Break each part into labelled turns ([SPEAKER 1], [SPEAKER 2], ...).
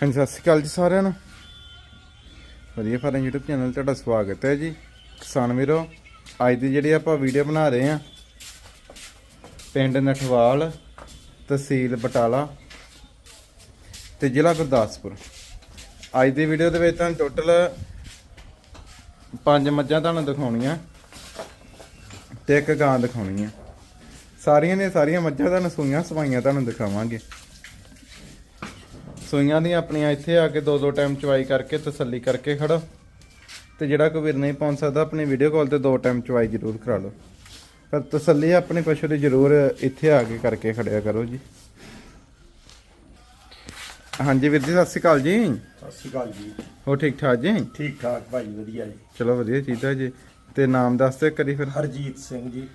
[SPEAKER 1] ਹਾਂਜੀ, ਸਤਿ ਸ਼੍ਰੀ ਅਕਾਲ ਜੀ ਸਾਰਿਆਂ ਨੂੰ। ਵਧੀਆ ਫਾਰਮ YouTube ਚੈਨਲ ਤੁਹਾਡਾ ਸਵਾਗਤ ਹੈ ਜੀ। ਕਿਸਾਨ ਵੀਰੋ, ਅੱਜ ਦੀ ਜਿਹੜੀ ਆਪਾਂ ਵੀਡੀਓ ਬਣਾ ਰਹੇ ਆ ਪਿੰਡ ਨਠਵਾਲ ਤਹਿਸੀਲ ਬਟਾਲਾ ਤੇ ਜ਼ਿਲ੍ਹਾ ਗੁਰਦਾਸਪੁਰ। ਅੱਜ ਦੀ ਵੀਡੀਓ ਦੇ ਵਿੱਚ ਤੁਹਾਨੂੰ ਟੋਟਲ ਪੰਜ ਮੱਝਾਂ ਤੁਹਾਨੂੰ ਦਿਖਾਉਣੀਆਂ ਤੇ ਇੱਕ ਗਾਂ ਦਿਖਾਉਣੀ ਆ। ਸਾਰੀਆਂ ਦੀਆਂ ਸਾਰੀਆਂ ਮੱਝਾਂ ਤੁਹਾਨੂੰ ਸੂਈਆਂ ਸਵਾਈਆਂ ਤੁਹਾਨੂੰ ਦਿਖਾਵਾਂਗੇ। ਸੂਈਆਂ ਦੀਆਂ ਆਪਣੀਆਂ ਇੱਥੇ ਆ ਕੇ ਦੋ ਦੋ ਟਾਈਮ ਚਵਾਈ ਕਰਕੇ ਤਸੱਲੀ ਕਰਕੇ ਖੜੋ। ਤੇ ਜਿਹੜਾ ਕੋਈ ਵੀਰ ਨਹੀਂ ਪਹੁੰਚ ਸਕਦਾ ਆਪਣੀ ਵੀਡੀਓ ਕਾਲ ਤੇ ਦੋ ਟਾਈਮ ਚਵਾਈ ਜ਼ਰੂਰ ਕਰਾ ਲਓ। ਪਰ ਤਸੱਲੀ ਆਪਣੇ ਪਸ਼ੂ ਦੀ ਜ਼ਰੂਰ ਇੱਥੇ ਆ ਕੇ ਕਰਕੇ ਖੜਿਆ ਕਰੋ ਜੀ। ਹਾਂਜੀ ਵੀਰ ਜੀ ਸਤਿ ਸ਼੍ਰੀ ਅਕਾਲ ਜੀ।
[SPEAKER 2] ਸਤਿ ਸ਼੍ਰੀ ਅਕਾਲ ਜੀ।
[SPEAKER 1] ਹੋ ਠੀਕ ਠਾਕ ਜੀ?
[SPEAKER 2] ਠੀਕ ਠਾਕ ਭਾਈ ਵਧੀਆ ਜੀ।
[SPEAKER 1] ਚਲੋ ਵਧੀਆ ਚੀਜ਼ਾਂ ਜੀ। ਤੇ ਨਾਮ ਦੱਸ ਦਿਓ ਕਰੀ ਫਿਰ।
[SPEAKER 2] ਹਰਜੀਤ ਸਿੰਘ ਜੀ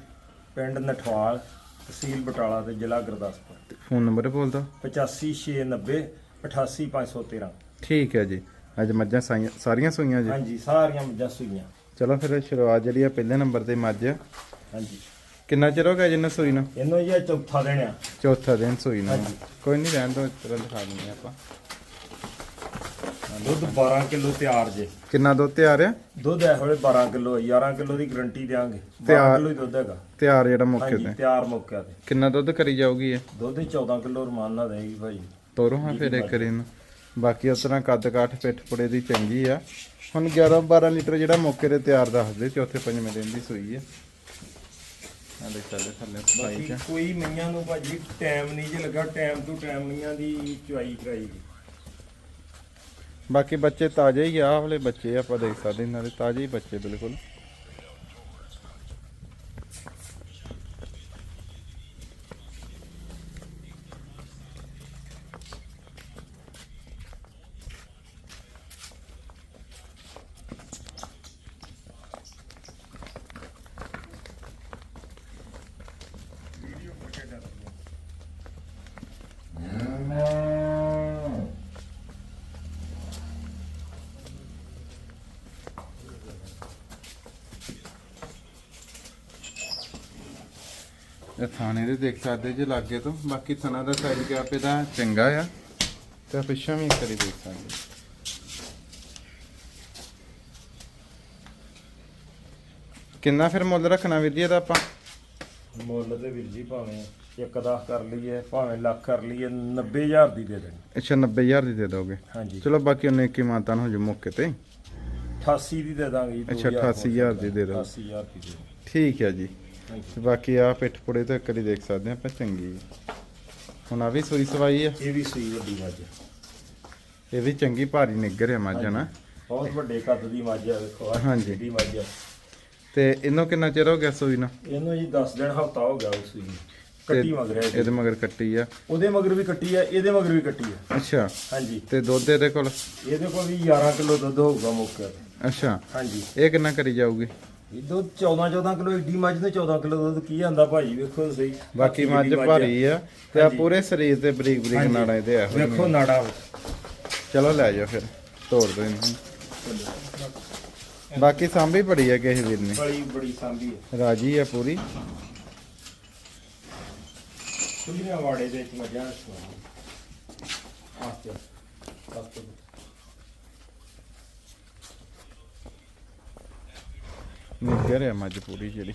[SPEAKER 2] ਪਿੰਡ ਨਠਵਾਲ ਤਹਿਸੀਲ ਬਟਾਲਾ ਤੇ ਜ਼ਿਲ੍ਹਾ ਗੁਰਦਾਸਪੁਰ।
[SPEAKER 1] ਫੋਨ ਨੰਬਰ ਬੋਲ ਦਿਓ।
[SPEAKER 2] 85690 88513
[SPEAKER 1] ਠੀਕ ਹੈ ਜੀ। ਅੱਜ ਮੱਝਾਂ ਸਾਈਆਂ ਸਾਰੀਆਂ ਸੂਈਆਂ ਜੀ?
[SPEAKER 2] ਹਾਂਜੀ ਸਾਰੀਆਂ ਮੱਝਾਂ ਸੂਈਆਂ।
[SPEAKER 1] ਚਲੋ ਫਿਰ ਸ਼ੁਰੂਆਤ ਜਿਹੜੀ ਆ ਪਹਿਲੇ ਨੰਬਰ ਤੇ ਮੱਝ। ਆ।
[SPEAKER 2] ਹਾਂਜੀ।
[SPEAKER 1] ਕਿੰਨਾ ਚਿਰ ਹੋ ਗਿਆ ਜਿੰਨਾ ਸੂਈ ਨੂੰ?
[SPEAKER 2] ਇਹਨੂੰ ਇਹ ਚੌਥਾ ਦਿਨ ਆ।
[SPEAKER 1] ਚੌਥਾ ਦਿਨ ਸੂਈ ਨੂੰ।
[SPEAKER 2] ਹਾਂਜੀ।
[SPEAKER 1] ਕੋਈ ਨਹੀਂ ਰਹਿਣ ਦੋ ਤਰ੍ਹਾਂ ਦਿਖਾ ਦਿੰਦੇ ਆਪਾਂ।
[SPEAKER 2] ਦੁੱਧ 12 ਕਿਲੋ ਤਿਆਰ ਜੇ।
[SPEAKER 1] ਕਿੰਨਾ ਦੁੱਧ ਤਿਆਰ ਆ?
[SPEAKER 2] ਦੁੱਧ ਇਹ ਵੇਲੇ 12 ਕਿਲੋ 11 ਕਿਲੋ ਦੀ ਗਰੰਟੀ ਦੇਾਂਗੇ 12
[SPEAKER 1] ਤਿਆਰ-
[SPEAKER 2] ਕਿਲੋ ਹੀ ਦੁੱਧ ਹੈਗਾ।
[SPEAKER 1] ਤਿਆਰ ਜਿਹੜਾ ਮੌਕੇ
[SPEAKER 2] ਹਾਂਜੀ
[SPEAKER 1] ਤੇ।
[SPEAKER 2] ਤਿਆਰ ਮੌਕੇ ਤੇ।
[SPEAKER 1] ਕਿੰਨਾ ਦੁੱਧ ਕਰੀ ਜਾਊਗੀ ਇਹ?
[SPEAKER 2] ਦੁੱਧ ਹੀ 14 ਕਿਲੋ ਰਮਾਨ ਨਾਲ ਦੇਗੀ ਭਾਈ।
[SPEAKER 1] ਤੋਰੋ ਹਾਂ ਫਿਰ ਇੱਕ ਇਹਨੂੰ ਬਾਕੀ ਉਸ ਤਰ੍ਹਾਂ ਕੱਦ ਕਾਠ ਪਿੱਠ ਪੁੜੇ ਦੀ ਚੰਗੀ ਆ। ਹੁਣ 11 12 ਲੀਟਰ ਜਿਹੜਾ ਮੌਕੇ ਤੇ ਤਿਆਰ ਦੱਸਦੇ ਚੌਥੇ ਪੰਜਵੇਂ ਦਿਨ ਦੀ ਸੂਈ ਆ। ਆ ਦੇਖ ਚੱਲੇ ਥੱਲੇ ਸਫ਼ਾਈ
[SPEAKER 2] ਬਾਕੀ
[SPEAKER 1] ਚ।
[SPEAKER 2] ਕੋਈ ਮਈਆਂ ਨੂੰ ਭਾਜੀ ਟਾਈਮ ਨਹੀਂ ਜੇ ਲੱਗਾ ਟਾਈਮ ਟੂ ਟਾਈਮ ਮਈਆਂ ਦੀ ਚੁਆਈ ਕਰਾਈ। ਗਈ
[SPEAKER 1] ਬਾਕੀ ਬੱਚੇ ਤਾਜ਼ੇ ਹੀ ਆ ਵਾਲੇ ਬੱਚੇ ਆਪਾਂ ਦੇਖ ਸਕਦੇ ਇਹਨਾਂ ਦੇ ਤਾਜ਼ੇ ਹੀ ਬੱਚੇ ਬਿਲਕੁਲ। ਇਹ ਥਾਣੇ ਦੇ ਦੇਖ ਸਕਦੇ ਜੇ ਲਾਗੇ ਤੋਂ। ਬਾਕੀ ਥਣਾ ਦਾ ਸਾਈਜ਼ ਗੈਪ ਇਹਦਾ ਚੰਗਾ ਆ। ਤੇ ਪਿੱਛੋਂ ਵੀ ਇੱਕ ਵਾਰੀ ਦੇਖ ਸਕਦੇ। ਕਿੰਨਾ ਫਿਰ ਮੁੱਲ ਰੱਖਣਾ ਵੀਰ ਜੀ ਇਹਦਾ ਆਪਾਂ?
[SPEAKER 2] ਮੁੱਲ ਤੇ ਵੀਰ ਜੀ ਭਾਵੇਂ ਇੱਕ ਦਸ ਕਰ ਲਈਏ ਭਾਵੇਂ ਲੱਖ ਕਰ ਲਈਏ 90000 ਦੀ ਦੇ ਦੇਣੀ।
[SPEAKER 1] ਅੱਛਾ 90000 ਦੀ ਦੇ ਦੋਗੇ।
[SPEAKER 2] ਹਾਂਜੀ।
[SPEAKER 1] ਚਲੋ ਬਾਕੀ ਉਹਨੇ ਇੱਕ ਹੀ ਮਾਨਤਾਨ ਹੋ ਜੂ ਮੌਕੇ ਤੇ।
[SPEAKER 2] 88 ਦੀ ਦੇ ਦਾਂਗੇ ਜੀ
[SPEAKER 1] ਅੱਛਾ,
[SPEAKER 2] 2000
[SPEAKER 1] 88,000 ਦੀ ਦੇ ਦਿਓ।
[SPEAKER 2] 88000 ਦੀ ਦੇ।
[SPEAKER 1] ਠੀਕ ਹੈ ਜੀ। ਤੇ ਬਾਕੀ ਆ ਪਿੱਠ ਪੁੜੇ ਤੋਂ ਇੱਕ ਵਾਰੀ ਦੇਖ ਸਕਦੇ ਆਪਾਂ ਚੰਗੀ। ਹੁਣ ਆ ਵੀ ਸੂਈ ਸਵਾਈ ਆ।
[SPEAKER 2] ਇਹ ਵੀ ਸੂਈ ਵੱਡੀ ਮੱਝ ਹੈ।
[SPEAKER 1] ਇਹ ਵੀ ਚੰਗੀ ਭਾਰੀ ਨਿੱਗਰ ਹੈ ਮੱਝ ਨਾ
[SPEAKER 2] ਬਹੁਤ ਵੱਡੇ ਕੱਦ ਦੀ ਮੱਝ ਹੈ ਵੇਖੋ ਆਹ
[SPEAKER 1] ਹਾਂਜੀ।
[SPEAKER 2] ਵੱਡੀ ਮੱਝ ਹੈ
[SPEAKER 1] ਤੇ ਇਹਨੂੰ ਕਿੰਨਾ ਚਿਰ ਹੋ ਗਿਆ ਸੂਈ ਨੂੰ?
[SPEAKER 2] ਇਹਨੂੰ ਜੀ 10 ਦਿਨ ਹਫਤਾ ਹੋ ਗਿਆ ਉਸ ਸੂਈ ਨੂੰ। ਕੱਟੀ ਮਗਰ ਹੈ ਇਹਦੀ।
[SPEAKER 1] ਮਗਰ ਕੱਟੀ ਆ।
[SPEAKER 2] ਉਹਦੇ ਮਗਰ ਵੀ ਕੱਟੀ ਹੈ ਇਹਦੇ ਮਗਰ ਵੀ ਕੱਟੀ ਹੈ
[SPEAKER 1] ਅੱਛਾ।
[SPEAKER 2] ਹਾਂਜੀ।
[SPEAKER 1] ਤੇ ਦੁੱਧ ਇਹਦੇ ਕੋਲ?
[SPEAKER 2] ਇਹਦੇ ਕੋਲ ਵੀ 11 ਕਿਲੋ ਦੁੱਧ ਹੋਊਗਾ ਮੌਕੇ ਤੇ।
[SPEAKER 1] ਅੱਛਾ।
[SPEAKER 2] ਹਾਂਜੀ।
[SPEAKER 1] ਇਹ ਕਿੰਨਾ ਕਰੀ ਜਾਊਗੀ?
[SPEAKER 2] ਇਹ ਦੁੱਧ 14 14 ਕਿਲੋ ਏਡੀ ਮੱਝ ਨੇ 14 ਕਿਲੋ ਦੁੱਧ ਕੀ ਆਂਦਾ ਭਾਜੀ ਵੇਖੋ ਤਾਂ ਸਹੀ।
[SPEAKER 1] ਬਾਕੀ
[SPEAKER 2] ਬਾਕੀ
[SPEAKER 1] ਮੱਝ
[SPEAKER 2] ਜਿਹੜੀ
[SPEAKER 1] ਭਾਰੀ ਆ ਤੇ ਆ
[SPEAKER 2] ਹਾਂਜੀ।
[SPEAKER 1] ਪੂਰੇ ਸਰੀਰ ਤੇ ਬਰੀਕ ਬਰੀਕ
[SPEAKER 2] ਹਾਂਜੀ।
[SPEAKER 1] ਨਾੜਾਂ ਇਹਦੇ ਆ।
[SPEAKER 2] ਵੇਖੋ ਨਾੜਾ।
[SPEAKER 1] ਚਲੋ ਲੈ ਜਾਓ ਫਿਰ ਤੋੜ ਦੋ ਇਹਨੂੰ। ਬਾਕੀ ਸਾਂਭੀ ਬੜੀ ਆ ਕਿਸੇ ਵੀਰ ਨੇ।
[SPEAKER 2] ਬੜੀ ਬੜੀ ਸਾਂਭੀ ਹੈ
[SPEAKER 1] ਰਾਜੀ ਆ ਪੂਰੀ।
[SPEAKER 2] ਖੁੱਲੀਆਂ ਵਾੜੇ ਦੇ ਵਿੱਚ ਮੱਝਾਂ ਆਸਤੇ ਆਸਤੇ
[SPEAKER 1] ਨਿੱਗਰ ਹੈ ਮੱਝ ਪੂਰੀ ਜਿਹੜੀ।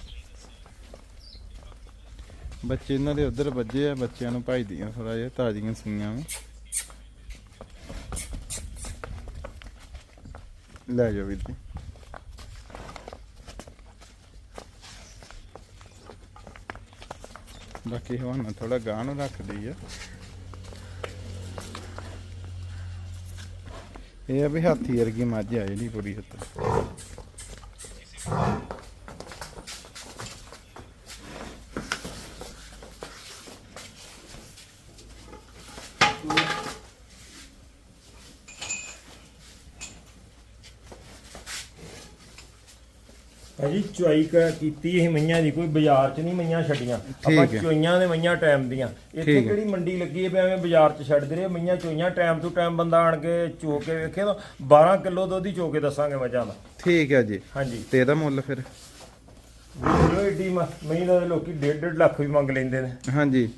[SPEAKER 1] ਬੱਚੇ ਇਹਨਾਂ ਦੇ ਉਧਰ ਵੱਜੇ ਆ, ਬੱਚਿਆਂ ਨੂੰ ਭਾਈਦੀਆਂ ਥੋੜਾ ਜਿਹਾ, ਤਾਜ਼ੀਆਂ ਸੂਈਆਂ ਵਾ। ਲੈ ਜਾਓ ਵੀਰ ਜੀ। ਬਾਕੀ ਹਵਾਨਾ ਥੋੜਾ ਗਾਂ ਨੂੰ ਰੱਖਦੀ ਆ। ਇਹ ਆ ਵੀ ਹਾਥੀ ਵਰਗੀ ਮੱਝ ਆ ਜਿਹੜੀ ਪੂਰੀ ਹੱਥ।
[SPEAKER 2] Right. ਚੁਆਈ ਕ- ਕੀਤੀ ਇਹ ਮਈਆਂ ਦੀ ਕੋਈ ਬਾਜ਼ਾਰ 'ਚ ਨਹੀਂ ਮਈਆਂ ਛੱਡੀਆਂ। ਆਪਾਂ
[SPEAKER 1] ਠੀਕ ਹੈ।
[SPEAKER 2] ਚੋਈਆਂ ਦੇ ਮਈਆਂ ਟਾਈਮ ਦੀਆਂ। ਇੱਥੇ
[SPEAKER 1] ਠੀਕ ਹੈ।
[SPEAKER 2] ਕਿਹੜੀ ਮੰਡੀ ਲੱਗੀ ਹੈ ਵੀ ਐਵੇਂ ਬਾਜ਼ਾਰ 'ਚ ਛੱਡਦੇ ਰਹੇ ਮਈਆਂ ਚੋਈਆਂ ਟਾਈਮ ਤੋਂ ਟਾਈਮ ਬੰਦਾ ਆਣ ਕੇ ਚੋ ਕੇ ਵੇਖੇ ਤਾਂ 12 ਕਿਲੋ ਦੁੱਧ ਹੀ ਚੋ ਕੇ ਦੱਸਾਂਗੇ ਮੱਝਾਂ ਦਾ।
[SPEAKER 1] ਠੀਕ ਹੈ ਜੀ।
[SPEAKER 2] ਹਾਂਜੀ।
[SPEAKER 1] ਤੇ ਇਹਦਾ ਮੁੱਲ ਫਿਰ?
[SPEAKER 2] ਵੀਡੀਓ ਏਡੀ ਮ- ਮਈ ਦਾ ਤਾਂ ਲੋਕੀ 1.5 ਲੱਖ ਵੀ ਮੰਗ ਲੈਂਦੇ ਨੇ।
[SPEAKER 1] ਹਾਂਜੀ।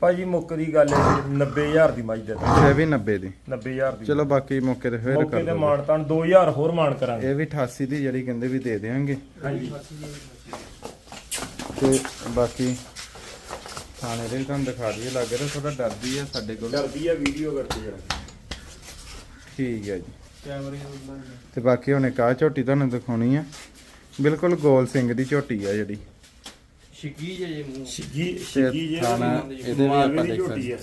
[SPEAKER 2] ਭਾਜੀ ਮੁੱਕ ਦੀ ਗੱਲ ਹੈ 90000 ਦੀ ਮੱਝ ਦੇ
[SPEAKER 1] ਅੱਛਾ ਇਹ ਵੀ 90 ਦੀ।
[SPEAKER 2] 90000 ਦੀ।
[SPEAKER 1] ਚਲੋ ਬਾਕੀ ਮੌਕੇ ਤੇ ਫੇਰ
[SPEAKER 2] ਮੌਕੇ
[SPEAKER 1] ਕਰ
[SPEAKER 2] ਤੇ
[SPEAKER 1] ਦੋ
[SPEAKER 2] ਮਾਨ ਤਾਨ 2000 ਹੋਰ ਮਾਨ ਕਰਾਂਗੇ।
[SPEAKER 1] ਇਹ ਵੀ 88 ਦੀ ਜਿਹੜੀ ਕਹਿੰਦੇ ਵੀ ਦੇ ਦੇਵਾਂਗੇ
[SPEAKER 2] ਹਾਂਜੀ।
[SPEAKER 1] ਤੇ ਬਾਕੀ ਥਾਣੇ ਦੇ ਵੀ ਤੁਹਾਨੂੰ ਦਿਖਾ ਦਈਏ ਲੱਗ ਰਿਹਾ ਥੋੜਾ ਡਰਦੀ ਆ ਸਾਡੇ ਕੋਲ।
[SPEAKER 2] ਡਰਦੀ ਆ ਵੀਡੀਓ ਕਰਕੇ ਜਰਾ।
[SPEAKER 1] ਠੀਕ ਹੈ ਜੀ।
[SPEAKER 2] ਕੈਮਰੇ
[SPEAKER 1] ਤੇ ਬਾਕੀ ਹੁਣ ਇੱਕ ਆਹ ਝੋਟੀ ਤੁਹਾਨੂੰ ਦਿਖਾਉਣੀ ਆ। ਬਿਲਕੁਲ ਗੋਲ ਸਿੰਘ ਦੀ ਝੋਟੀ ਆ ਜਿਹੜੀ।
[SPEAKER 3] ਸ਼ਿਕੀ ਜੇ ਜੇ ਮੂੰਹ।
[SPEAKER 2] ਸ਼ਿਗੀ ਸ਼ਿਗੀ ਜੇ
[SPEAKER 1] ਥਾਣਾ ਇਹਦੇ ਵੀ ਆਪਾਂ ਦੇਖ
[SPEAKER 2] ਆ।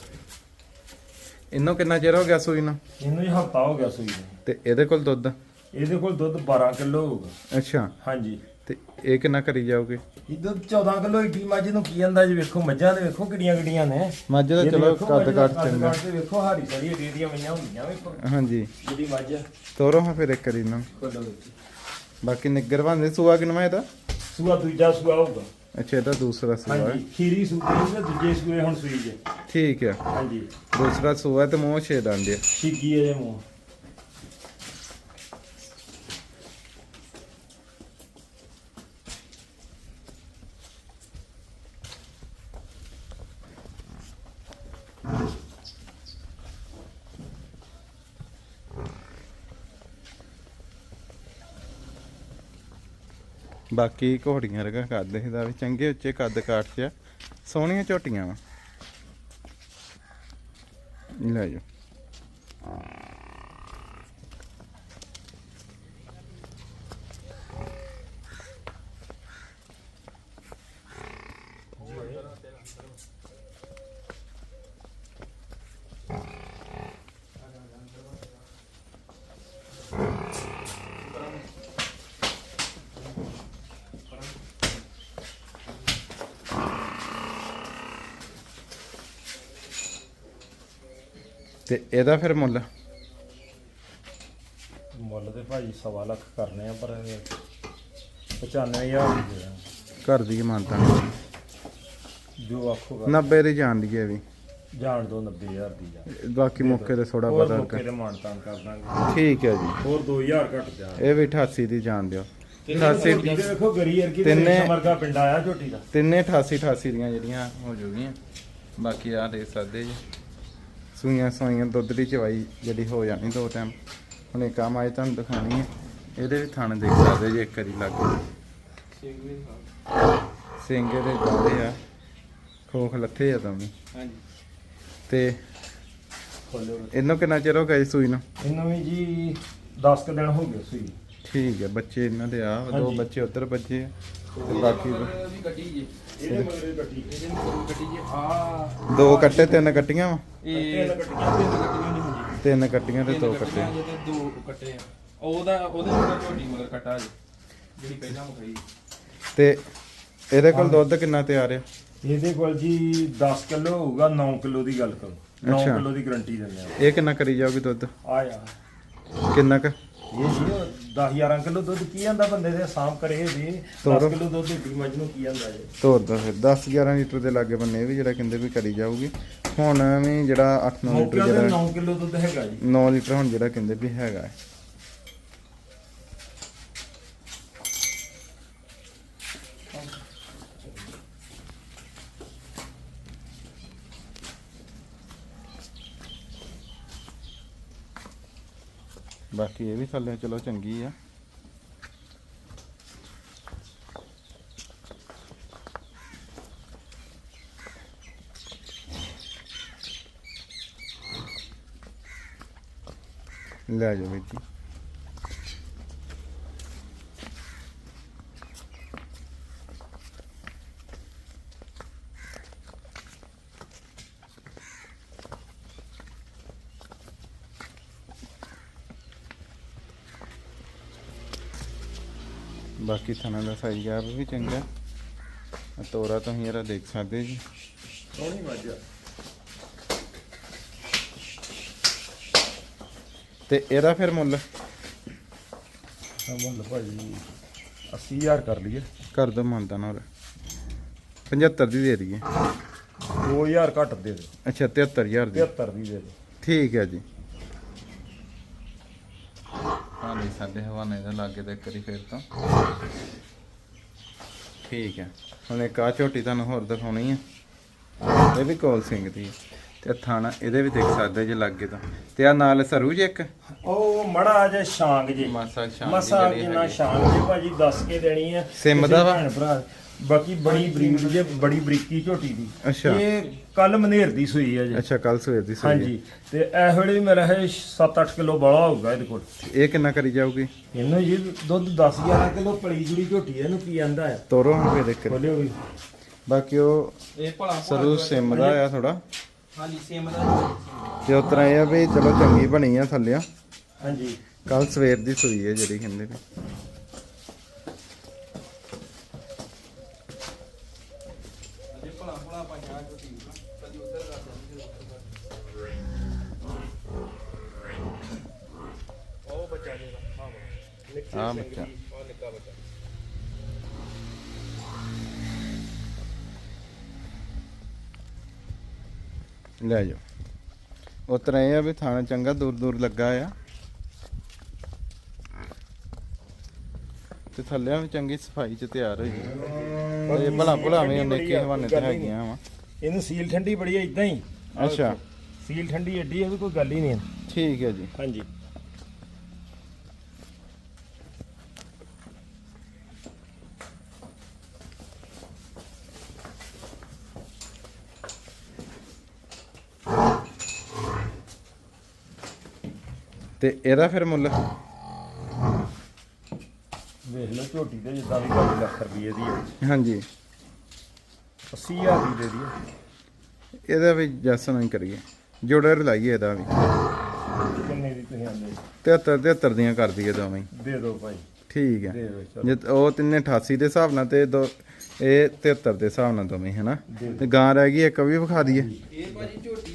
[SPEAKER 1] ਇਹਨੂੰ ਕਿੰਨਾ ਚਿਰ ਹੋ ਗਿਆ ਸੂਈ ਨੂੰ?
[SPEAKER 2] ਇਹਨੂੰ ਹੀ ਹਫਤਾ ਹੋ ਗਿਆ ਸੂਈ ਨੂੰ।
[SPEAKER 1] ਤੇ ਇਹਦੇ ਕੋਲ ਦੁੱਧ?
[SPEAKER 2] ਇਹਦੇ ਕੋਲ ਦੁੱਧ 12 ਕਿਲੋ ਹੋਊਗਾ।
[SPEAKER 1] ਅੱਛਾ।
[SPEAKER 2] ਹਾਂਜੀ।
[SPEAKER 1] ਤੇ ਇਹ ਕਿੰਨਾ ਕਰੀ ਜਾਓਗੇ
[SPEAKER 2] ਇਹ ਦੁੱਧ 14 ਕਿਲੋ ਏਡੀ ਮੱਝ ਨੂੰ ਕੀ ਜਾਂਦਾ ਜੀ ਵੇਖੋ ਮੱਝਾਂ ਦੇ ਵੇਖੋ ਕਿੱਡੀਆਂ ਕਿੱਡੀਆਂ ਨੇ।
[SPEAKER 1] ਮੱਝ ਦਾ
[SPEAKER 2] ਇਹਦੇ
[SPEAKER 1] ਚਲੋ ਕੱਦ ਕੱਟ ਚੰਗਾ।
[SPEAKER 2] ਕੱਦ ਵੇਖੋ ਹਾਰੀ ਏਡੀ ਏਡੀਆਂ ਮਈਆਂ ਹੁੰਦੀਆਂ ਵੇਖੋ।
[SPEAKER 1] ਹਾਂਜੀ।
[SPEAKER 2] ਜਿਹੜੀ ਮੱਝ
[SPEAKER 1] ਤੋਰੋ ਹਾਂ ਫਿਰ ਇੱਕ ਇਹਨਾਂ। ਨੂੰ। ਬਾਕੀ ਨਿੱਗਰ ਬੰਦੇ ਸੂਆ ਕਿਨਵਾ ਇਹਦਾ?
[SPEAKER 2] ਸੂਆ ਦੂਜਾ ਸੂਆ ਹੋਊਗਾ।
[SPEAKER 1] ਅੱਛਾ ਇਹਦਾ ਦੂਸਰਾ ਸੂਆ ਹੈ।
[SPEAKER 2] ਹਾਂਜੀ ਖੀਰੀ ਸੂਈ ਤੇ ਦੂਜੇ ਸੂਏ ਹੁਣ ਸੂਈ ਜੇ
[SPEAKER 1] ਠੀਕ ਆ
[SPEAKER 2] ਹਾਂਜੀ।
[SPEAKER 1] ਦੂਸਰਾ ਸੂਆ ਤੇ ਮੂੰਹ ਛੇ ਦੰਦ ਆ
[SPEAKER 2] ਛਿੱਗੀ ਮੂੰਹ।
[SPEAKER 1] ਬਾਕੀ ਘੋੜੀਆਂ ਰਗਾ ਕੱਦ ਇਹਦਾ ਵੀ, ਚੰਗੇ ਉੱਚੇ ਕੱਦ ਕਾਠ ਚ ਆ। ਸੋਹਣੀਆਂ ਝੋਟੀਆਂ ਵਾ ਲੈ ਜਾਓ ਤੇ ਇਹਦਾ ਫਿਰ ਮੁੱਲ?
[SPEAKER 2] ਮੁੱਲ ਤੇ ਭਾਜੀ ਸਵਾ ਲੱਖ ਕਰਨੇ ਆ ਪਰ 95000 ਦੀ ਦੇ ਦਾਂਗੇ।
[SPEAKER 1] ਘਰ ਦੀ ਮਾਨਤਾ।
[SPEAKER 2] ਜੋ ਆਖੋਗਾ
[SPEAKER 1] 90 ਦੀ ਜਾਣ ਦੀ ਹੈ ਵੀ।
[SPEAKER 2] ਜਾਣ ਦੋ 90000 ਦੀ ਜਾ
[SPEAKER 1] ਬਾਕੀ ਮੌਕੇ ਤੇ ਥੋੜਾ
[SPEAKER 2] ਹੋਰ
[SPEAKER 1] ਪਤਾ
[SPEAKER 2] ਮੌਕੇ
[SPEAKER 1] ਕਰ।
[SPEAKER 2] ਤੇ ਮਾਨਤਾਨ ਕਰ ਦਾਂਗੇ।
[SPEAKER 1] ਠੀਕ ਹੈ ਜੀ।
[SPEAKER 2] ਹੋਰ 2000 ਘੱਟ ਜਾ।
[SPEAKER 1] ਇਹ ਵੀ 88 ਦੀ ਜਾਣ ਦਿਓ। 88
[SPEAKER 2] ਝੋਟੀ ਦੇ ਵੇਖੋ ਗਰੀ ਵਰਗੀ ਤੇ
[SPEAKER 1] ਤਿੰਨੇ-
[SPEAKER 2] ਰੇਸ਼ਮ ਵਰਗਾ ਪਿੰਡ ਆਇਆ ਝੋਟੀ ਦਾ।
[SPEAKER 1] ਤਿੰਨੇ 88 88 ਦੀਆਂ ਜਿਹੜੀਆਂ ਹੋ ਜੂਗੀਆਂ। ਬਾਕੀ ਆ ਦੇਖ ਸਕਦੇ ਜੀ। ਸੂਈਆਂ ਸੂਈਆਂ ਦੁੱਧ ਦੀ ਚਵਾਈ ਜਿਹੜੀ ਹੋ ਜਾਣੀ ਦੋ ਟਾਈਮ ਹੁਣ ਇੱਕ ਆਮ ਤੁਹਾਨੂੰ ਦਿਖਾਉਣੀ ਹੈ। ਇਹਦੇ ਵੀ ਥਣ ਦੇਖ ਸਕਦੇ ਜੀ ਇੱਕ ਵਾਰੀ ਲੱਗ
[SPEAKER 3] ਸਿੰਘ
[SPEAKER 1] ਇਹਦੇ ਜਾਂਦੇ ਆ। ਖੋਖ ਲੱਥੇ ਆ ਤਾਂ ਵੀ
[SPEAKER 3] ਹਾਂਜੀ।
[SPEAKER 1] ਤੇ ਇਹਨੂੰ ਕਿੰਨਾ ਚਿਰ ਹੋ ਗਿਆ ਜੀ ਸੂਈ ਨੂੰ?
[SPEAKER 2] ਇਹਨੂੰ ਵੀ ਜੀ 10 ਕੁ ਦਿਨ ਹੋ ਗਏ ਸੂਈ।
[SPEAKER 1] ਠੀਕ ਹੈ ਬੱਚੇ ਇਹਨਾਂ ਦੇ ਆ। ਦੋ। ਬੱਚੇ ਉੱਧਰ ਬੱਚੇ ਆ। ਤੇ ਬਾਕੀ
[SPEAKER 3] ਜੇ।
[SPEAKER 2] ਇਹਦੇ ਮਗਰੇ ਕੱਟੀ
[SPEAKER 3] ਇਹਦੇ ਮਗਰ ਕੱਟੀ ਜੇ। ਆ
[SPEAKER 1] ਦੋ ਕੱਟੇ ਤਿੰਨ ਕੱਟੀਆਂ ਵਾ?
[SPEAKER 3] ਇਹ
[SPEAKER 2] ਤਿੰਨ ਕੱਟੀਆਂ
[SPEAKER 3] ਤਿੰਨ ਕੱਟੀਆਂ ਨਹੀਂ ਹੁੰਦੀ
[SPEAKER 1] ਤਿੰਨ ਕੱਟੀਆਂ ਤੇ ਦੋ ਕੱਟੇ।
[SPEAKER 3] ਤੇ ਦੋ ਕੱਟੇ ਆ। ਉਹਦਾ ਉਹਦੇ ਮਗਰ ਝੋਟੀ ਮਗਰ ਕੱਟਾ ਜੇ ਜਿਹੜੀ ਪਹਿਲਾਂ ਮੁਖਈ
[SPEAKER 1] ਤੇ ਇਹਦੇ ਕੋਲ ਦੁੱਧ ਕਿੰਨਾ ਤਿਆਰ ਆ?
[SPEAKER 2] ਇਹਦੇ ਕੋਲ ਜੀ 10 ਕਿਲੋ ਹੋਊਗਾ 9 ਕਿਲੋ ਦੀ ਗੱਲ ਕਰੋ। 9
[SPEAKER 1] ਅੱਛਾ।
[SPEAKER 2] ਕਿਲੋ ਦੀ ਗਾਰੰਟੀ ਦਿੰਦੇ ਆ।
[SPEAKER 1] ਇਹ ਕਿੰਨਾ ਕਰੀ ਜਾਊਗੀ ਦੁੱਧ?
[SPEAKER 2] ਆ ਯਾਰ।
[SPEAKER 1] ਕਿੰਨਾ ਕ?
[SPEAKER 2] ਇਹ ਜੀ 10 11 ਕਿਲੋ ਦੁੱਧ ਕੀ ਜਾਂਦਾ ਬੰਦੇ ਦੇ ਸਾਮ ਕਰੇ ਵੀ 10
[SPEAKER 1] ਤੋਰੋ।
[SPEAKER 2] ਕਿਲੋ ਦੁੱਧ ਦੀ ਮੱਝ ਨੂੰ ਕੀ ਜਾਂਦਾ ਜੀ
[SPEAKER 1] ਤੋਰ ਦੋ ਫਿਰ 10 11 ਲੀਟਰ ਦੇ ਲਾਗੇ ਬੰਨੇ ਵੀ ਜਿਹੜਾ ਕਹਿੰਦੇ ਵੀ ਕਰੀ ਜਾਊਗੀ ਹੁਣ ਵੀ ਜਿਹੜਾ 8 9
[SPEAKER 2] ਮੌਕੇ
[SPEAKER 1] ਲੀਟਰ ਜਿਹੜਾ
[SPEAKER 2] 9 ਕਿਲੋ ਦੁੱਧ ਹੈਗਾ ਜੀ
[SPEAKER 1] 9 ਲੀਟਰ ਹੁਣ ਜਿਹੜਾ ਕਹਿੰਦੇ ਵੀ ਹੈਗਾ ਹੈ। ਬਾਕੀ ਇਹ ਵੀ ਥੱਲੇ ਚਲੋ ਚੰਗੀ ਆ। ਲੈ ਜਾਓ ਵੀਰ ਜੀ। ਬਾਕੀ ਥਣਾ ਦਾ ਸਾਈਜ਼ ਆ ਵੀ ਚੰਗਾ। ਆ ਤੋਰਾ ਤੁਸੀਂ ਇਹਦਾ ਦੇਖ ਸਕਦੇ ਜੀ।
[SPEAKER 2] ਸੋਹਣੀ ਮੱਝ
[SPEAKER 1] ਤੇ ਇਹਦਾ ਫਿਰ ਮੁੱਲ?
[SPEAKER 2] ਮੁੱਲ ਭਾਜੀ 80000 ਕਰ ਲਈਏ।
[SPEAKER 1] ਕਰ ਦੋ ਮੰਨਤਾ ਨਾਲ 75 ਦੀ ਦੇ ਦਈਏ।
[SPEAKER 2] 2000 ਘੱਟ ਦੇ ਦੇ
[SPEAKER 1] ਅੱਛਾ 73000 ਦੀ।
[SPEAKER 2] 73 ਦੀ ਦੇ ਦੇ
[SPEAKER 1] ਠੀਕ ਹੈ ਜੀ ਹਾਂ ਨਹੀਂ ਸਾਡੇ ਹਵਾਨੇ ਦਾ ਲਾਗੇ ਤੇ ਕਰੀ ਫੇਰ ਤਾਂ। ਠੀਕ ਹੈ। ਹੁਣ ਇੱਕ ਆ ਝੋਟੀ ਤੁਹਾਨੂੰ ਹੋਰ ਦਿਖਾਉਣੀ ਹੈ ਇਹ ਵੀ ਕੋਲ ਸਿੰਘ ਦੀ ਤੇ ਥਾਣਾ ਇਹਦੇ ਵੀ ਦੇਖ ਸਕਦੇ ਜੇ ਲੱਗੇ ਤਾਂ। ਤੇ ਆ ਨਾਲ ਸਰੂ ਜੇ ਇੱਕ?
[SPEAKER 2] ਉਹ ਮੜਾ ਜੇ ਸ਼ਾਂਗ ਜੀ।
[SPEAKER 1] ਮਾਸਾ ਦੀ
[SPEAKER 2] ਮਸਾ ਜਿੰਨਾ। ਸ਼ਾਂਗ ਜੀ ਭਾਜੀ ਦੱਸ ਕੇ ਦੇਣੀ ਹੈ
[SPEAKER 1] ਸਿਮ ਦਾ ਵਾ?
[SPEAKER 2] ਭੈਣ ਭਰਾ ਬਾਕੀ ਬੜੀ ਬਰੀਡ ਜੇ ਬੜੀ ਬਰੀਕੀ ਝੋਟੀ ਦੀ।
[SPEAKER 1] ਅੱਛਾ।
[SPEAKER 2] ਇਹ ਕੱਲ ਮਨੇਰ ਦੀ ਸੂਈ ਹੈ ਜੀ।
[SPEAKER 1] ਅੱਛਾ ਕੱਲ ਸਵੇਰ ਦੀ ਸੂਈ ਹੈ।
[SPEAKER 2] ਹਾਂਜੀ ਤੇ ਇਹ ਵੇਲੇ ਮੇਰਾ ਹੈ 7-8 ਕਿਲੋ ਬਾਲਾ ਹੋਊਗਾ ਇਹਦੇ ਕੋਲ।
[SPEAKER 1] ਇਹ ਕਿੰਨਾ ਕਰੀ ਜਾਊਗੀ?
[SPEAKER 2] ਇਹਨੂੰ ਜੀ ਦੁੱਧ 10-11 ਕਿਲੋ ਪਲੀ ਜੁੜੀ ਝੋਟੀ ਹੈ ਇਹਨੂੰ ਕੀ ਆਂਦਾ ਹੈ।
[SPEAKER 1] ਤੋਰੋ ਹੁਣ ਫੇਰ ਦੇਖ
[SPEAKER 2] ਖੋਲਿਓ ਵੀ।
[SPEAKER 1] ਬਾਕੀ ਉਹ
[SPEAKER 3] ਇਹ ਭਲਾ
[SPEAKER 1] ਸਰੂ ਸਿਮ ਦਾ ਆ ਥੋੜਾ
[SPEAKER 3] ਹਾਂਜੀ ਸੇਮ ਦਾ।
[SPEAKER 1] ਤੇ ਉਸ ਤਰ੍ਹਾਂ ਇਹ ਆ ਵੀ ਚਲੋ ਚੰਗੀ ਬਣੀ ਆ ਥੱਲਿਆ
[SPEAKER 2] ਹਾਂਜੀ।
[SPEAKER 1] ਕੱਲ ਸਵੇਰ ਦੀ ਸੂਈ ਹੈ ਜਿਹੜੀ ਕਹਿੰਦੇ ਨੇ
[SPEAKER 3] ਅਜੇ ਭਲਾ ਭਲਾ ਪਾਇਆ ਝੋਟੀ ਕਦੀ ਉਧਰ ਕਰ ਜਾਂਦੀ ਉਹ ਬੱਚਾ ਜੀ ਹਾਂ
[SPEAKER 1] ਆ ਬੱਚਾ
[SPEAKER 3] ਉਹ ਨਿੱਕਾ ਬੱਚਾ
[SPEAKER 1] ਲੈ ਜਾਓ ਉਸ ਤਰ੍ਹਾਂ ਇਹ ਆ ਵੀ ਥਾਣਾ ਚੰਗਾ ਦੂਰ ਦੂਰ ਲੱਗਾ ਆ ਤੇ ਥੱਲੇ ਵੀ ਚੰਗੀ ਸਫ਼ਾਈ ਚ ਤਿਆਰ ਹੋਈ ਇਹ ਭਲਾ ਭਲਾ ਵੀ ਉਹਨੇ ਕਿ ਹਵਾਨੇ ਤੇ ਹੈਗੀਆਂ ਵਾ
[SPEAKER 2] ਇਹਨੂੰ ਸੀਲ ਠੰਡੀ ਬੜੀ ਹੈ ਇਦਾਂ ਹੀ
[SPEAKER 1] ਅੱਛਾ।
[SPEAKER 2] ਸੀਲ ਠੰਡੀ ਐਡੀ ਹੈ ਵੀ ਕੋਈ ਗੱਲ ਹੀ ਨਹੀਂ
[SPEAKER 1] ਠੀਕ ਹੈ ਜੀ
[SPEAKER 2] ਹਾਂਜੀ
[SPEAKER 1] ਤੇ ਇਹਦਾ ਫਿਰ ਮੁੱਲ?
[SPEAKER 2] ਵੇਖ ਲਓ ਝੋਟੀ ਤੇ ਜਿੱਦਾਂ ਵੀ 5 ਲੱਖ ਰੁਪਏ ਦੀ ਹੈ
[SPEAKER 1] ਹਾਂਜੀ।
[SPEAKER 2] 80000 ਦੀ ਦੇ ਦਈਏ।
[SPEAKER 1] ਇਹਦਾ ਵੀ ਜੱਸ ਨਹੀਂ ਕਰੀਏ। ਜੋੜਾ ਰਲਾਈਏ ਇਹਦਾ ਵੀ।
[SPEAKER 2] ਕਿੰਨੇ ਦੀ ਤੁਸੀਂ ਆਂਦੇ
[SPEAKER 1] 73 73 ਦੀਆਂ ਕਰ ਦਈਏ ਦੋਵੇਂ ਹੀ।
[SPEAKER 2] ਦੇ ਦਿਓ ਭਾਈ।
[SPEAKER 1] ਠੀਕ ਹੈ
[SPEAKER 2] ਦੇ ਦਿਓ ਚਲੋ।
[SPEAKER 1] ਜੇ ਉਹ ਤਿੰਨੇ 88 ਦੇ ਹਿਸਾਬ ਨਾਲ ਤੇ ਦੋ ਇਹ 73 ਦੇ ਹਿਸਾਬ ਨਾਲ ਦੋਵੇਂ ਹੈਨਾ?
[SPEAKER 2] ਦੇ
[SPEAKER 1] ਤੇ ਗਾਂ ਰਹਿ ਗਈ ਇੱਕ ਉਹ ਵੀ ਵਿਖਾ ਦਈਏ।
[SPEAKER 3] ਇਹ ਭਾਜੀ ਝੋਟੀ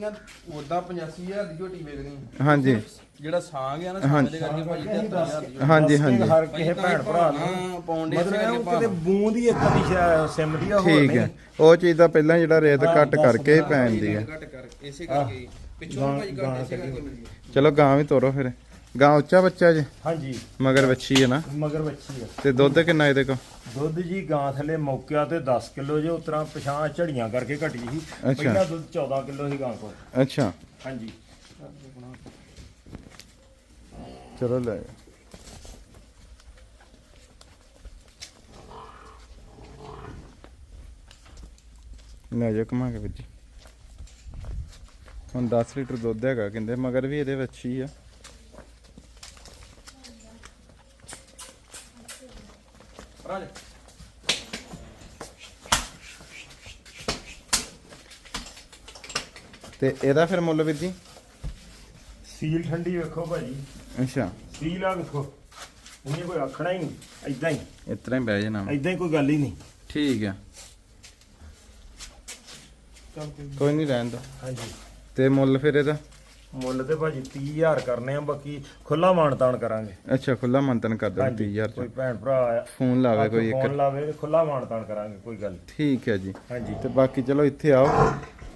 [SPEAKER 3] ਦਾ ਇਹ ਹੈ ਕਿ ਨਾ ਉਦਾਂ 85000 ਦੀ ਝੋਟੀ ਵੇਚਣੀ
[SPEAKER 1] ਹਾਂਜੀ।
[SPEAKER 3] ਜਿਹੜਾ ਸਾਂਗ ਆ ਨਾ
[SPEAKER 1] ਹਾਂ।
[SPEAKER 3] ਸਾਂਗ ਦੇ ਕਰਕੇ ਭਾਜੀ 73000 ਦੀ
[SPEAKER 1] ਹਾਂਜੀ,
[SPEAKER 2] ਦੱਸ ਕੇ
[SPEAKER 1] ਹਾਂਜੀ।
[SPEAKER 2] ਹਰ ਕਿਸੇ ਭੈਣ ਭਰਾ ਨੂੰ
[SPEAKER 3] ਹਾਂ ਪਾਉਂਦੇ
[SPEAKER 2] ਮਤਲਬ ਉਹ ਕਿਤੇ ਬੂੰਦ ਹੀ ਇੱਕ ਦੀ ਸ਼ਾ- ਸਿਮ ਦੀ ਆ ਹੋਰ
[SPEAKER 1] ਠੀਕ
[SPEAKER 2] ਨਹੀਂ।
[SPEAKER 1] ਹੈ। ਉਹ ਚੀਜ਼ ਦਾ ਪਹਿਲਾਂ ਜਿਹੜਾ ਰੇਤ ਕੱਟ ਕਰਕੇ ਪੈਂਦੀ ਹੈ।
[SPEAKER 3] ਘੱਟ ਕਰ ਇਸੇ ਕਰਕੇ। ਪਿੱਛੋਂ ਭਾਜੀ
[SPEAKER 2] ਗਾਂ
[SPEAKER 3] ਘੱਟ ਇਸੇ ਕਰਕੇ ਮਿਲਦੀ ਹੈ।
[SPEAKER 1] ਚਲੋ ਗਾਂ ਵੀ ਤੋਰੋ ਫਿਰ। ਗਾਂ ਉੱਚਾ ਬੱਚਾ ਜੇ?
[SPEAKER 2] ਹਾਂਜੀ।
[SPEAKER 1] ਮਗਰ ਵੱਛੀ ਹੈ ਨਾ?
[SPEAKER 2] ਮਗਰ ਬੱਚੀ ਆ
[SPEAKER 1] ਤੇ ਦੁੱਧ ਕਿੰਨਾ ਇਹਦੇ ਕੋ
[SPEAKER 2] ਦੁੱਧ ਜੀ ਗਾਂ ਥੱਲੇ ਮੌਕਿਆ ਤੇ 10 ਕਿਲੋ ਜੇ ਉਤਰਾ ਪਛਾਂ ਝੜੀਆਂ ਕਰਕੇ ਘਟੀ ਸੀ। ਪਹਿਲਾਂ ਦੁੱਧ 14 ਕਿਲੋ ਸੀ ਗਾਂ ਕੋਲ।
[SPEAKER 1] ਅੱਛਾ।
[SPEAKER 2] ਹਾਂਜੀ।
[SPEAKER 1] ਚਲੋ ਲੈ। ਲੈ ਜਾ ਕਮਾ ਕੇ ਵਿੱਚ ਹੁਣ 10 ਲੀਟਰ ਦੁੱਧ ਹੈਗਾ ਕਹਿੰਦੇ ਮਗਰ ਵੀ ਇਹਦੇ ਵਿੱਚ ਹੀ ਆ। ਤੇ ਇਹਦਾ ਫਿਰ ਮੁੱਲ ਵੀਰ ਜੀ?
[SPEAKER 2] ਸੀਲ ਠੰਡੀ ਵੇਖੋ ਭਾਜੀ।
[SPEAKER 1] ਅੱਛਾ।
[SPEAKER 2] ਸੀਲ ਆ ਵੇਖੋ। ਇਹਨੇ ਕੋਈ ਆਖਣਾ ਹੀ ਨਹੀਂ ਐਦਾਂ ਹੀ।
[SPEAKER 1] ਇਸ ਤਰ੍ਹਾਂ ਹੀ ਬਹਿ ਜਾਣਾ।
[SPEAKER 2] ਐਦਾਂ ਹੀ ਕੋਈ ਗੱਲ ਹੀ ਨਹੀਂ।
[SPEAKER 1] ਠੀਕ ਆ। ਕੋਈ ਨਹੀਂ। ਰਹਿਣ ਦੋ।
[SPEAKER 2] ਹਾਂਜੀ।
[SPEAKER 1] ਤੇ ਮੁੱਲ ਫਿਰ ਇਹਦਾ?
[SPEAKER 2] ਮੁੱਲ ਤੇ ਭਾਜੀ 30000 ਕਰਨੇ ਆ ਬਾਕੀ ਖੁੱਲਾ ਮਾਨਤਾਨ ਕਰਾਂਗੇ।
[SPEAKER 1] ਅੱਛਾ ਖੁੱਲਾ ਮੰਤਨ ਕਰ ਦੋ
[SPEAKER 2] ਹਾਂਜੀ
[SPEAKER 1] 30000
[SPEAKER 2] ਕੋਈ ਭੈਣ ਭਰਾ ਆਇਆ
[SPEAKER 1] ਫੋਨ ਲਾਵੇ ਕੋਈ
[SPEAKER 2] ਫੋਨ
[SPEAKER 1] ਇੱਕ
[SPEAKER 2] ਲਾਵੇ ਤੇ ਖੁੱਲਾ ਮਾਨਤਾਨ ਕਰਾਂਗੇ ਕੋਈ ਗੱਲ।
[SPEAKER 1] ਠੀਕ ਹੈ ਜੀ।
[SPEAKER 2] ਹਾਂਜੀ।
[SPEAKER 1] ਤੇ ਬਾਕੀ ਚਲੋ ਇੱਥੇ ਆਓ।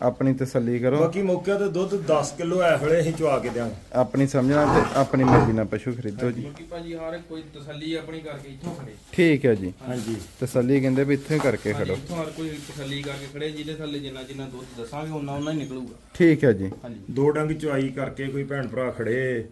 [SPEAKER 1] ਆਪਣੀ ਤਸੱਲੀ ਕਰੋ।
[SPEAKER 2] ਬਾਕੀ ਮੌਕੇ ਤੇ ਦੁੱਧ 10 ਕਿਲੋ ਐ ਵੇਲੇ ਅਸੀਂ ਚਵਾ ਕੇ ਦਿਆਂਗੇ।
[SPEAKER 1] ਆਪਣੀ ਸਮਝਣਾ ਤੇ ਆਪਣੀ ਮਰਜ਼ੀ ਨਾਲ ਪਸ਼ੂ ਖਰੀਦੋ ਜੀ।
[SPEAKER 3] ਕਿਉਂਕਿ ਭਾਜੀ ਹਰ ਕੋਈ ਤਸੱਲੀ ਆਪਣੀ ਕਰਕੇ ਇੱਥੋਂ ਖੜੇ।
[SPEAKER 1] ਠੀਕ ਹੈ ਜੀ।
[SPEAKER 2] ਹਾਂਜੀ।
[SPEAKER 1] ਤਸੱਲੀ ਕਹਿੰਦੇ ਵੀ ਇੱਥੇ ਕਰਕੇ
[SPEAKER 3] ਹਾਂਜੀ,
[SPEAKER 1] ਖੜੋ।
[SPEAKER 3] ਇੱਥੋਂ ਹਰ ਕੋਈ ਤਸੱਲੀ ਕਰਕੇ ਖੜੇ ਜਿਹਦੇ ਥੱਲੇ ਜਿੰਨਾ ਜਿੰਨਾ ਦੁੱਧ ਦੱਸਾਂਗੇ ਉਹਨਾਂ ਉਹਨਾਂ ਹੀ ਨਿਕਲੂਗਾ।
[SPEAKER 1] ਠੀਕ ਹੈ ਜੀ।
[SPEAKER 3] ਹਾਂਜੀ।
[SPEAKER 2] ਦੋ ਡੰਗ ਚਵਾਈ ਕਰਕੇ ਕੋਈ ਭੈਣ ਭਰਾ ਖੜੇ